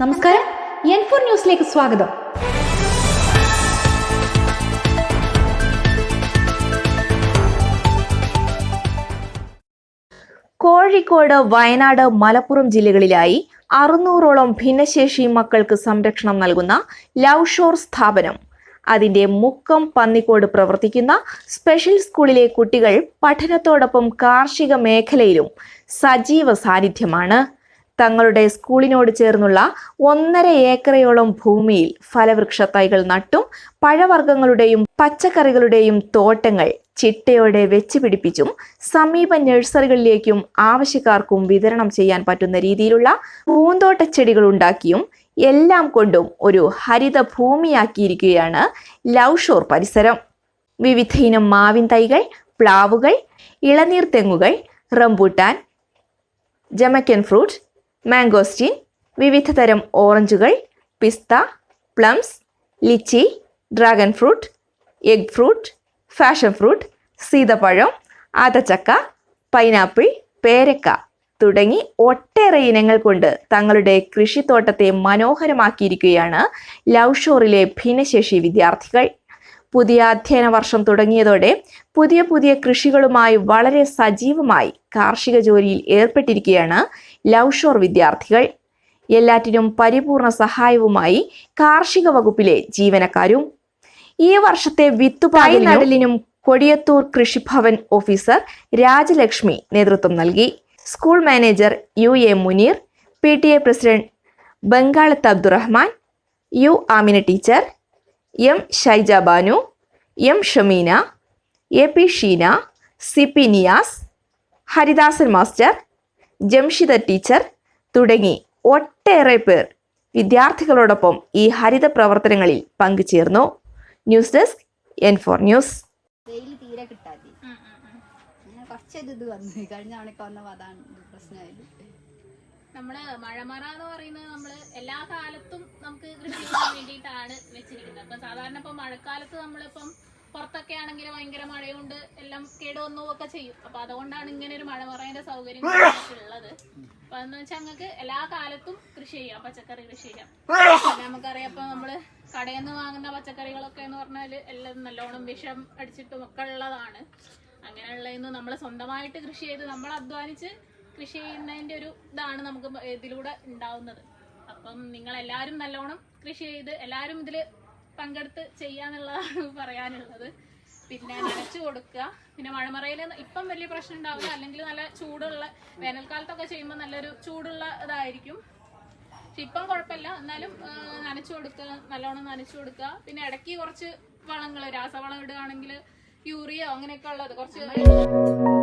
നമസ്കാരം. N four ന്യൂസിലേക്ക് സ്വാഗതം. കോഴിക്കോട് വയനാട് മലപ്പുറം ജില്ലകളിലായി അറുന്നൂറോളം ഭിന്നശേഷി മക്കൾക്ക് സംരക്ഷണം നൽകുന്ന ലവ് ഷോർ സ്ഥാപനം. അതിന്റെ മുക്കം പന്നിക്കോട് പ്രവർത്തിക്കുന്ന സ്പെഷ്യൽ സ്കൂളിലെ കുട്ടികൾ പഠനത്തോടൊപ്പം കാർഷിക മേഖലയിലും സജീവ സാന്നിധ്യമാണ്. തങ്ങളുടെ സ്കൂളിനോട് ചേർന്നുള്ള ഒന്നര ഏക്കറയോളം ഭൂമിയിൽ ഫലവൃക്ഷ തൈകൾ നട്ടും പഴവർഗങ്ങളുടെയും പച്ചക്കറികളുടെയും തോട്ടങ്ങൾ ചിട്ടയോടെ വെച്ച് പിടിപ്പിച്ചും സമീപ നഴ്സറികളിലേക്കും ആവശ്യക്കാർക്കും വിതരണം ചെയ്യാൻ പറ്റുന്ന രീതിയിലുള്ള പൂന്തോട്ടച്ചെടികൾ ഉണ്ടാക്കിയും എല്ലാം കൊണ്ടും ഒരു ഹരിത ഭൂമിയാക്കിയിരിക്കുകയാണ് ലൗഷോർ പരിസരം. വിവിധ ഇനം മാവിൻ തൈകൾ പ്ലാവുകൾ ഇളനീർ തെങ്ങുകൾ റംബൂട്ടാൻ ജമക്കൻ ഫ്രൂട്ട് മാംഗോസ്റ്റീൻ വിവിധ തരം ഓറഞ്ചുകൾ പിസ്ത plums lychee dragon fruit egg fruit passion fruit സീതപ്പഴം ആതച്ചക്ക പൈനാപ്പിൾ പേരക്ക തുടങ്ങി ഒട്ടേറെ ഇനങ്ങൾ കൊണ്ട് തങ്ങളുടെ കൃഷിത്തോട്ടത്തെ മനോഹരമാക്കിയിരിക്കുകയാണ് ലവ് ഷോറിലെ ഭിന്നശേഷി വിദ്യാർത്ഥികൾ. പുതിയ അധ്യയന വർഷം തുടങ്ങിയതോടെ പുതിയ പുതിയ കൃഷികളുമായി വളരെ സജീവമായി കാർഷിക ജോലിയിൽ ഏർപ്പെട്ടിരിക്കുകയാണ് ലവ് ഷോർ വിദ്യാർത്ഥികൾ. എല്ലാറ്റിനും പരിപൂർണ സഹായവുമായി കാർഷിക വകുപ്പിലെ ജീവനക്കാരും ഈ വർഷത്തെ വിത്തുപായി നടലിനും കൊടിയത്തൂർ കൃഷിഭവൻ ഓഫീസർ രാജലക്ഷ്മി നേതൃത്വം നൽകി. School manager U A Muneer P T A president Bangalath Abdurahman U Amina teacher M Shaija Banu M Shameena A P Sheena C P Niyas Haridasan master Jamshida teacher തുടങ്ങി ഒട്ടേറെ പേർ വിദ്യാർത്ഥികളോടൊപ്പം ഈ ഹരിത പ്രവർത്തനങ്ങളിൽ പങ്കുചേർന്നു. News desk N four news. തീരെ കിട്ടാതെ അങ്ങനെ കുറച്ചൊരു ഇത് വന്നു. കഴിഞ്ഞ തവണയൊക്കെ വന്നപ്പോൾ അതാണ് ഇത് പ്രശ്നമായത്. നമ്മൾ മഴമറ എന്ന് പറയുന്നത് നമ്മൾ എല്ലാ കാലത്തും നമുക്ക് കൃഷി ചെയ്യാൻ വേണ്ടിയിട്ടാണ് വെച്ചിരിക്കുന്നത്. അപ്പൊ സാധാരണ ഇപ്പൊ മഴക്കാലത്ത് നമ്മളിപ്പം പുറത്തൊക്കെ ആണെങ്കിൽ ഭയങ്കര മഴയുണ്ട് എല്ലാം കേടുവന്നു ഒക്കെ ചെയ്യും. അപ്പൊ അതുകൊണ്ടാണ് ഇങ്ങനെ ഒരു മഴ പറയേണ്ട സൗകര്യം ഉള്ളത്. അപ്പൊ എന്ന് വെച്ചാൽ ഞങ്ങൾക്ക് എല്ലാ കാലത്തും കൃഷി ചെയ്യാം പച്ചക്കറി കൃഷി ചെയ്യാം. നമുക്കറിയാം ഇപ്പൊ നമ്മൾ കടയിൽ നിന്ന് വാങ്ങുന്ന പച്ചക്കറികളൊക്കെ എന്ന് പറഞ്ഞാൽ എല്ലാം നല്ലോണം വിഷം അടിച്ചിട്ടും ഒക്കെ ഉള്ളതാണ്. അങ്ങനെയുള്ളതെന്ന് നമ്മൾ സ്വന്തമായിട്ട് കൃഷി ചെയ്ത് നമ്മൾ അധ്വാനിച്ച് കൃഷി ചെയ്യുന്നതിന്റെ ഒരു ഇതാണ് നമുക്ക് ഇതിലൂടെ ഉണ്ടാവുന്നത്. അപ്പം നിങ്ങൾ എല്ലാവരും നല്ലോണം കൃഷി ചെയ്ത് എല്ലാവരും ഇതിൽ പങ്കെടുത്ത് ചെയ്യാന്നുള്ളതാണ് പറയാനുള്ളത്. പിന്നെ നനച്ചു കൊടുക്കുക. പിന്നെ മഴമറയിൽ ഇപ്പം വലിയ പ്രശ്നം ഉണ്ടാവില്ല. അല്ലെങ്കിൽ നല്ല ചൂടുള്ള വേനൽക്കാലത്തൊക്കെ ചെയ്യുമ്പോൾ നല്ലൊരു ചൂടുള്ള ഇതായിരിക്കും. പക്ഷെ ഇപ്പം കുഴപ്പമില്ല. എന്നാലും നനച്ചു കൊടുക്കുക. നല്ലോണം നനച്ചു കൊടുക്കുക. പിന്നെ ഇടയ്ക്ക് കുറച്ച് വളങ്ങൾ രാസവളം ഇടുകയാണെങ്കിൽ യൂറിയോ അങ്ങനെയൊക്കെ ഉള്ളത് കുറച്ച്